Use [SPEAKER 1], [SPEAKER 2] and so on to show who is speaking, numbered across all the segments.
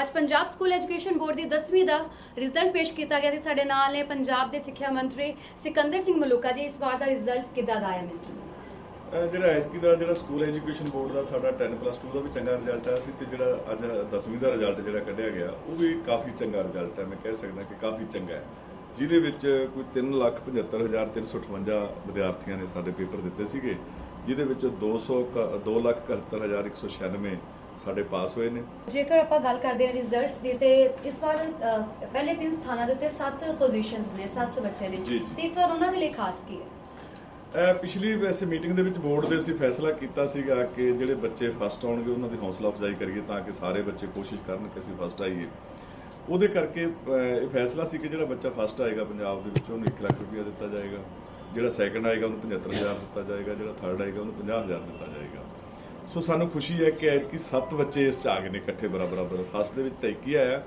[SPEAKER 1] ਅੱਜ Punjab school education board ਦੀ 10ਵੀਂ ਦਾ ਰਿਜ਼ਲਟ ਪੇਸ਼ ਕੀਤਾ ਗਿਆ ਤੇ ਸਾਡੇ ਨਾਲ ਨੇ ਪੰਜਾਬ ਦੇ ਸਿੱਖਿਆ ਮੰਤਰੀ ਸਿਕੰਦਰ ਸਿੰਘ ਮਲੂਕਾ ਜੀ। ਇਸ ਵਾਰ ਦਾ ਰਿਜ਼ਲਟ ਕਿੱਦਾਂ ਦਾ ਆਇਆ ਮਿਸਟਰ
[SPEAKER 2] ਜਿਹੜਾ ਐਤਕੀ ਦਾ ਜਿਹੜਾ ਸਕੂਲ ਐਜੂਕੇਸ਼ਨ ਬੋਰਡ ਦਾ ਸਾਡਾ 10 ਪਲੱਸ 2 ਦਾ ਵੀ ਚੰਗਾ ਰਿਜ਼ਲਟ ਆਇਆ ਸੀ ਤੇ ਜਿਹੜਾ ਅੱਜ 10ਵੀਂ ਦਾ ਰਿਜ਼ਲਟ ਜਿਹੜਾ ਕੱਢਿਆ ਗਿਆ, ਉਹ ਵੀ ਕਾਫੀ ਚੰਗਾ ਰਿਜ਼ਲਟ ਹੈ। ਮੈਂ ਕਹਿ ਸਕਦਾ ਕਿ ਕਾਫੀ ਚੰਗਾ ਹੈ। ਜਿਹਦੇ ਵਿੱਚ ਕੋਈ 375358 ਵਿਦਿਆਰਥੀਆਂ ਨੇ ਸਾਡੇ ਪੇਪਰ ਦਿੱਤੇ ਸੀਗੇ, ਜਿਹਦੇ ਵਿੱਚ 200 271196 ਸਾਡੇ ਪਾਸ ਹੋਏ ਨੇ।
[SPEAKER 1] ਜੇਕਰ ਆਪਾਂ ਗੱਲ ਕਰਦੇ ਹਾਂ ਰਿਜ਼ਲਟਸ ਦੀ ਤੇ ਇਸ ਵਾਰ ਅ, ਪਹਿਲੇ ਤਿੰਨ ਸਥਾਨਾਂ ਦੇ ਉੱਤੇ 7 ਪੋਜੀਸ਼ਨਸ ਨੇ 7 ਬੱਚੇ ਨੇ।
[SPEAKER 2] ਜੀ, ਜੀ।
[SPEAKER 1] ਤੇ ਇਸ ਵਾਰ ਉਹਨਾਂ ਦੇ ਲਈ ਖਾਸ ਕੀ ਹੈ?
[SPEAKER 2] ਇਹ ਪਿਛਲੀ ਵੈਸੇ ਮੀਟਿੰਗ ਦੇ ਵਿੱਚ ਬੋਰਡ ਦੇ ਅਸੀਂ ਫੈਸਲਾ ਕੀਤਾ ਸੀਗਾ ਕਿ ਜਿਹੜੇ ਬੱਚੇ ਫਸਟ ਆਉਣਗੇ ਉਹਨਾਂ ਦੀ ਹੌਸਲਾ ਅਫਜ਼ਾਈ ਕਰੀਏ ਤਾਂ ਕਿ ਸਾਰੇ ਬੱਚੇ ਕੋਸ਼ਿਸ਼ ਕਰਨ ਕਿ ਅਸੀਂ ਫਸਟ ਆਈਏ। ਉਹਦੇ ਕਰਕੇ ਅਹ, ਇਹ ਫੈਸਲਾ ਸੀ ਕਿ ਜਿਹੜਾ ਬੱਚਾ ਫਸਟ ਆਏਗਾ ਪੰਜਾਬ ਦੇ ਵਿੱਚ ਉਹਨੂੰ 1 ਲੱਖ ਰੁਪਇਆ ਦਿੱਤਾ ਜਾਏਗਾ। ਜਿਹੜਾ ਸੈਕੰਡ ਆਏਗਾ ਉਹਨੂੰ 75000 ਦਿੱਤਾ ਜਾਏਗਾ। ਜਿਹੜਾ ਥਰਡ ਆਏਗਾ ਉਹਨੂੰ 50000 ਦਿੱਤਾ ਜਾਏਗਾ। ਸੋ ਸਾਨੂੰ ਖੁਸ਼ੀ ਹੈ ਕਿ ਕਿ 7 ਬੱਚੇ ਇਸ ਚ ਆ ਗਏ ਨੇ ਇਕੱਠੇ ਬਰਾਬਰ ਬਰਾਬਰ। ਫਸਟ ਦੇ ਵਿੱਚ ਤਾਂ ਇੱਕ ਹੀ ਆਇਆ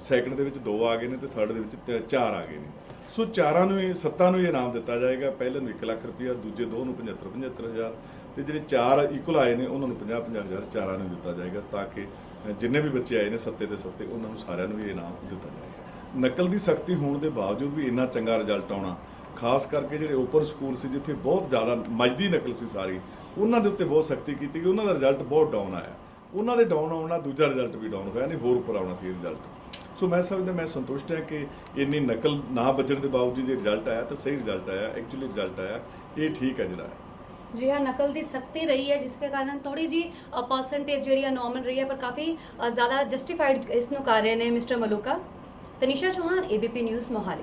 [SPEAKER 2] ਸੈਕੰਡ ਦੇ ਵਿੱਚ ਦੋ ਆ ਗਏ ਨੇ ਤੇ ਥਰਡ ਦੇ ਵਿੱਚ ਚਾਰ ਆ ਗਏ ਨੇ। ਸੋ ਚਾਰਾਂ ਨੂੰ ਇਹ ਸੱਤਾਂ ਨੂੰ ਇਹ ਇਨਾਮ ਦਿੱਤਾ ਜਾਏਗਾ। ਪਹਿਲੇ ਨੂੰ 1 ਲੱਖ ਰੁਪਇਆ, ਦੂਜੇ ਦੋ ਨੂੰ 75 75000 ਤੇ ਜਿਹੜੇ ਚਾਰ ਇਕੁਅਲ ਆਏ ਨੇ, ਉਹਨਾਂ ਨੂੰ 50 50000 ਚਾਰਾਂ ਨੂੰ ਦਿੱਤਾ ਜਾਏਗਾ ਤਾਂ ਕਿ ਜਿੰਨੇ ਵੀ ਬੱਚੇ ਆਏ ਨੇ ਸੱਤੇ ਦੇ ਸੱਤੇ, ਉਹਨਾਂ ਨੂੰ ਸਾਰਿਆਂ ਨੂੰ ਇਹ ਇਨਾਮ ਦਿੱਤਾ ਜਾਏਗਾ। ਨਕਲ ਦੀ ਸਖਤੀ ਹੋਣ ਦੇ ਬਾਵਜੂਦ ਵੀ ਇੰਨਾ ਚੰਗਾ ਰਿਜ਼ਲਟ ਆਉਣਾ ਖਾਸ ਕਰਕੇ ਜਿਹੜੇ ਓਪਨ ਸਕੂਲ ਸੀ ਜਿੱਥੇ ਬਹੁਤ ਜ਼ਿਆਦਾ ਮਜਦੀ ਨਕਲ ਸੀ ਸਾਰੀ ਉਹਨਾਂ ਦੇ ਉੱਤੇ ਬਹੁਤ ਸਖਤੀ ਕੀਤੀ ਗਈ ਉਹਨਾਂ ਦਾ ਰਿਜ਼ਲਟ ਬਹੁਤ ਡਾਊਨ ਆਇਆ। ਉਹਨਾਂ ਦੇ ਡਾਊਨ ਆਉਣ ਨਾਲ ਦੂਜਾ ਰਿਜ਼ਲਟ ਵੀ ਡਾਊਨ ਹੋਇਆ ਨਹੀਂ ਹੋਰ ਉੱਪਰ ਆਉਣਾ ਸੀ ਰਿਜ਼ਲਟ ਸੋ ਮੈਂ ਸਮਝਦਾ ਮੈਂ ਸੰਤੁਸ਼ਟ ਹਾਂ ਕਿ ਇੰਨੀ ਨਕਲ ਨਾ ਵੱਜਣ ਦੇ ਬਾਵਜੂਦ ਜੇ ਰਿਜ਼ਲਟ ਆਇਆ ਤਾਂ ਸਹੀ ਰਿਜ਼ਲਟ ਆਇਆ ਐਕਚੁਅਲੀ ਰਿਜ਼ਲਟ ਆਇਆ ਇਹ ਠੀਕ ਹੈ ਜਿਹੜਾ ਹੈ।
[SPEAKER 1] ਜੀ ਹਾਂ ਨਕਲ ਦੀ ਸਖਤੀ ਰਹੀ ਹੈ ਜਿਸ ਦੇ ਕਾਰਨ ਥੋੜੀ ਜੀ ਪਰਸੈਂਟੇਜ ਜਿਹੜੀ ਹੈ ਨਾਰਮਲ ਰਹੀ ਹੈ ਪਰ ਕਾਫੀ ਅ, ਜ਼ਿਆਦਾ ਜਸਟੀਫਾਈਡ ਇਸ ਨੂੰ ਕਰ ਰਹੇ ਨੇ mister Maluka. Tanisha Chauhan ABP news Mohali.